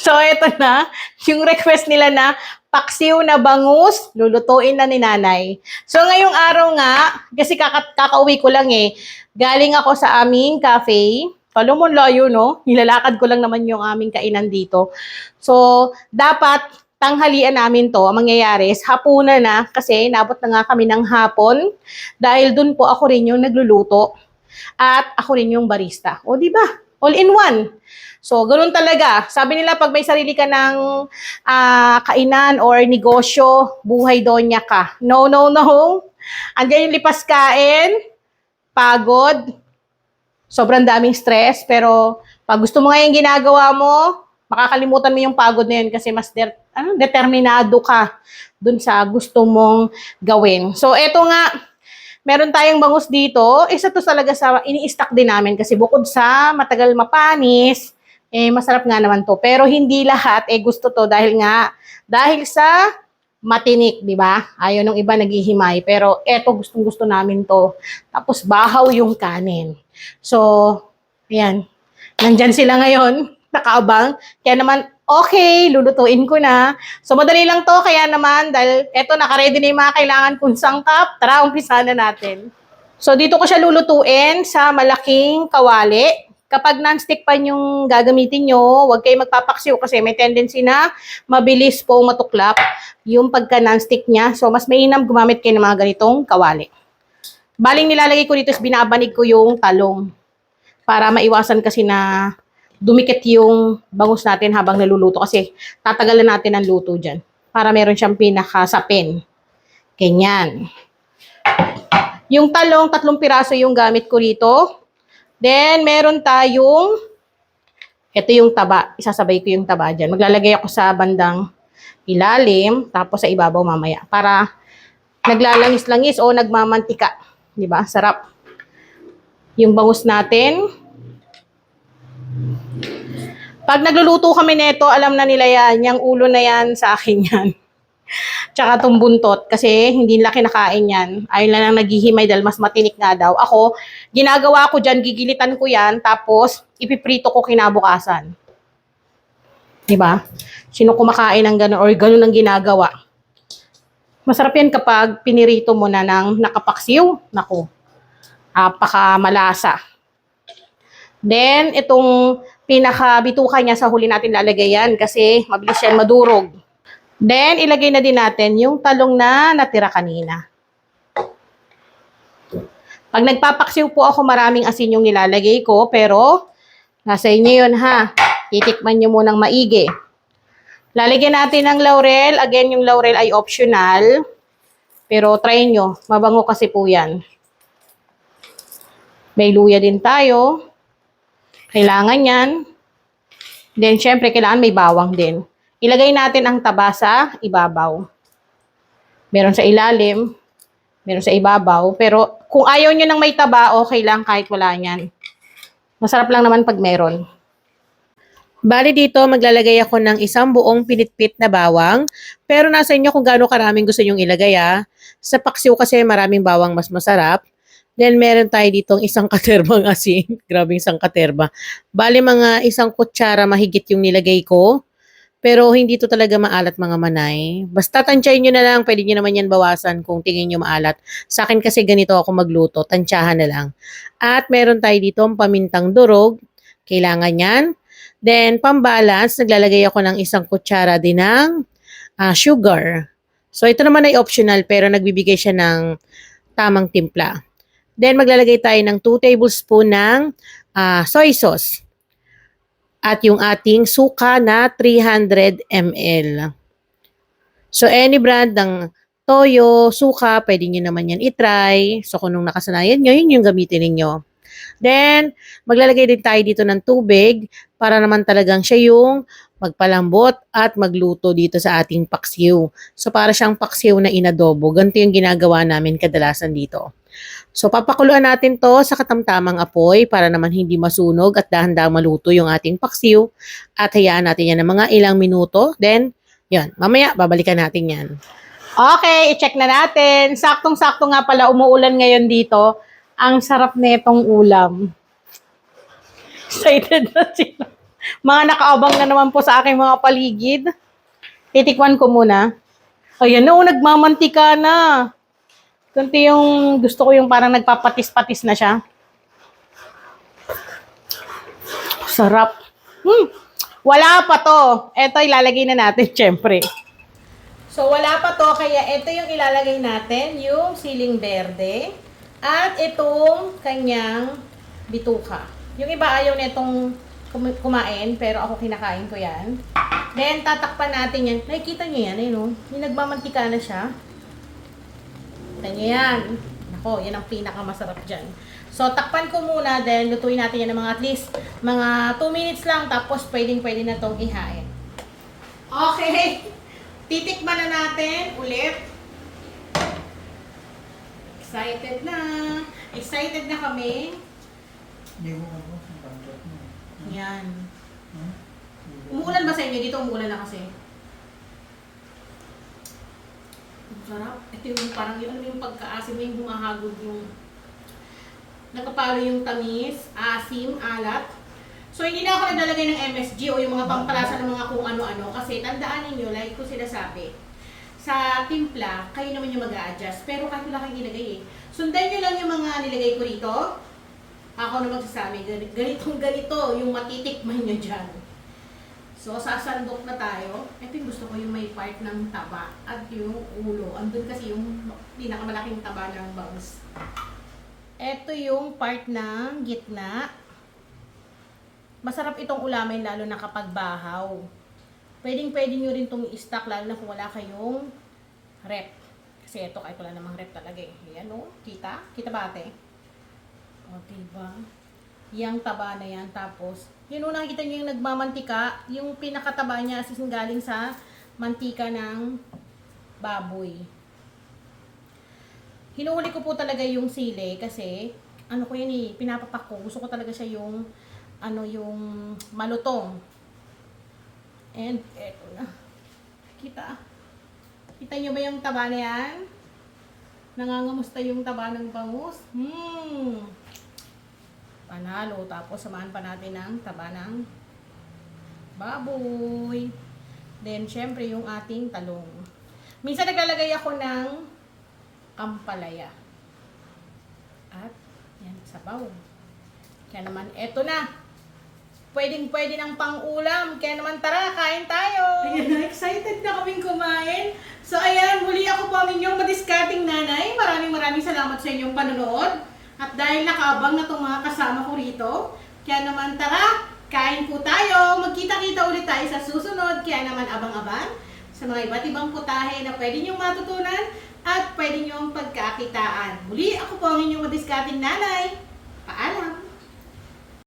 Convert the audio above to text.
So, ito na, yung request nila na paksiw na bangus, lulutuin na ni nanay. So, ngayong araw nga, kasi kaka- kakauwi ko lang eh, galing ako sa aming cafe. Kalo mo layo, no? Nilalakad ko lang naman yung aming kainan dito. So, dapat tanghalian namin to, ang mangyayari is hapunan na kasi nabot na nga kami ng hapon dahil dun po ako rin yung nagluluto at ako rin yung barista. O, di ba? All in one. So, ganun talaga. Sabi nila, pag may sarili ka ng ah, kainan or negosyo, buhay donya ka. No, no, no. Andiyan yung lipas kain, pagod, sobrang daming stress, pero pag gusto mo nga yung ginagawa mo, makakalimutan mo yung pagod na yun kasi mas der- ano, determinado ka dun sa gusto mong gawin. So, eto nga, meron tayong bangus dito. Isa to talaga sa ini-stack din namin kasi bukod sa matagal mapanis, eh masarap nga naman to. Pero hindi lahat eh gusto to dahil nga dahil sa matinik, di ba? Ayaw nung iba naghihimay. Pero eto gustong gusto namin to. Tapos bahaw yung kanin. So, ayan. Nandyan sila ngayon, nakaabang. Kaya naman, okay, lulutuin ko na. So, madali lang to. Kaya naman, dahil eto, nakaredy na yung mga kailangan kong sangkap. Tara, umpisa na natin. So, dito ko siya lulutuin sa malaking kawali. Kapag non-stick pan yung gagamitin nyo, huwag kayo magpapaksiw kasi may tendency na mabilis po matuklap yung pagka non-stick niya. So, mas mainam gumamit kayo ng mga ganitong kawali. Baling nilalagay ko dito is binabanig ko yung talong para maiwasan kasi na dumikit yung bangus natin habang naluluto kasi tatagalan natin ang luto dyan para meron siyang pinakasapin. Ganyan. Yung talong, tatlong piraso yung gamit ko rito. Then, meron tayong, ito yung taba. Isasabay ko yung taba dyan. Maglalagay ako sa bandang ilalim, tapos sa ibabaw mamaya. Para naglalangis-langis o nagmamantika. Ba? Sarap. Yung bangus natin. Pag nagluluto kami nito, alam na nila yan. Yung ulo na yan, sa akin yan. Tsaka itong buntot, kasi hindi nila kinakain yan. Ayun lang ang naghihimay dahil mas matinik nga daw. Ako, ginagawa ko dyan, gigilitan ko yan, tapos ipiprito ko kinabukasan. Diba? Sino kumakain ng gano'n or gano'n ang ginagawa? Masarap yan kapag pinirito mo na ng nakapaksiw. Naku, apaka malasa. Then, itong pinakabituka niya sa huli natin lalagay yan kasi mabilis yan madurog. Then, ilagay na din natin yung talong na natira kanina. Pag nagpapaksiw po ako, maraming asin yung nilalagay ko, pero nasa inyo yun ha. Titikman nyo munang maigi. Lalagyan natin ng laurel. Again, yung laurel ay optional. Pero try nyo. Mabango kasi po yan. May luya din tayo. Kailangan yan. Then, syempre, kailangan may bawang din. Ilagay natin ang taba sa ibabaw. Meron sa ilalim, meron sa ibabaw. Pero kung ayaw nyo ng may taba, okay lang kahit wala yan. Masarap lang naman pag meron. Bali dito, maglalagay ako ng isang buong pinitpit na bawang. Pero nasa inyo kung gaano karaming gusto nyong ilagay ah. Sa paksiw kasi maraming bawang mas masarap. Then meron tayo ditong isang katerbang asin. Grabe isang katerba. Bali mga isang kutsara mahigit yung nilagay ko. Pero hindi to talaga maalat mga manay. Basta tansyahin nyo na lang, pwede nyo naman yan bawasan kung tingin nyo maalat. Sa akin kasi ganito ako magluto, tansyahan na lang. At meron tayo dito ang pamintang durog. Kailangan yan. Then, pambalance, naglalagay ako ng isang kutsara din ng ah, sugar. So, ito naman ay optional pero nagbibigay siya ng tamang timpla. Then, maglalagay tayo ng 2 tablespoon ng ah, soy sauce. At yung ating suka na 300 ml. So, any brand ng toyo, suka, pwede nyo naman yan itry. So, kung nung nakasanayan nyo, yun yung gamitin ninyo. Then, maglalagay din tayo dito ng tubig para naman talagang siya yung magpalambot at magluto dito sa ating paksiw. So, para siyang paksiw na inadobo. Ganito yung ginagawa namin kadalasan dito. So, papakuluan natin to sa katamtamang apoy para naman hindi masunog at dahan-dahan maluto yung ating paksiw. At hayaan natin yan ng mga ilang minuto. Then, yun, mamaya babalikan natin yan. Okay, i-check na natin. Saktong-sakto nga pala, umuulan ngayon dito. Ang sarap netong ulam. Excited na sila. mga nakaabang na naman po sa aking mga paligid. Titikman ko muna. Ayan na, oh, nagmamantika na. Kunti yung gusto ko yung parang nagpapatis-patis na siya. Sarap. Hmm. Wala pa to. Ito ilalagay na natin, syempre. So, wala pa to, kaya ito yung ilalagay natin, yung siling berde. At itong kanyang bituka. Yung iba ayaw nitong kum- kumain, pero ako kinakain ko yan. Then, tatakpan natin yan. Nakikita niyo yan, eh, no? Yung nagmamantika na siya. Kita niyo yan. Nako, yan ang pinakamasarap dyan. So, takpan ko muna, then lutuin natin yan ng mga at least mga 2 minutes lang, tapos pwedeng pwede na tong ihain. Okay. Titikman na natin ulit. Excited na. Excited na kami. Hindi bandot mo. Yan. Hmm? Umuulan ba sa inyo? Dito umuulan na kasi. Ang sarap. Ito yung parang yung, ano yung pagkaasim, yung humahagod yung nakapalo yung tamis, asim, alat. So, hindi na ako naglalagay ng MSG o yung mga pampalasa ng mga kung ano-ano kasi tandaan ninyo, like ko sila sabi, sa timpla, kayo naman yung mag adjust Pero kahit wala kang ilagay eh. Sundan nyo lang yung mga nilagay ko rito. Ako na magsasabi, ganit- ganitong ganito yung matitikman nyo dyan. So, sasandok na tayo. Ito yung gusto ko yung may part ng taba at yung ulo. Andun kasi yung pinakamalaking taba ng bangus. Ito yung part ng gitna. Masarap itong ulamin lalo na kapag bahaw. Pwedeng pwede nyo rin itong i-stock lalo na kung wala kayong rep. Kasi ito kahit wala namang rep talaga eh. Ayan o, kita? Kita ba ate? O, diba? Yang taba na yan. Tapos, yun o nakikita nyo yung nagmamantika. Yung pinakataba niya is galing sa mantika ng baboy. Hinuhuli ko po talaga yung sili kasi ano ko yun eh, pinapapak ko. Gusto ko talaga siya yung ano yung malutong. And eto na. Kita. Kita nyo ba yung taba na yan? Nangangamusta yung taba ng bangus? Hmm. Panalo. Tapos samahan pa natin ng taba ng baboy. Then, syempre, yung ating talong. Minsan naglalagay ako ng ampalaya. At, yan, sabaw. Kaya naman, eto na. Pwedeng pwede ng pang-ulam. Kaya naman, tara, kain tayo. Ayan excited na kaming kumain. So, ayan, muli ako po ang inyong madiscarding nanay. Maraming maraming salamat sa inyong panonood. At dahil nakaabang na itong mga kasama ko rito, kaya naman, tara, kain po tayo. Magkita-kita ulit tayo sa susunod. Kaya naman, abang-abang sa mga iba't ibang putahe na pwede niyong matutunan at pwede niyong pagkakitaan. Muli, ako po ang inyong madiscarding nanay.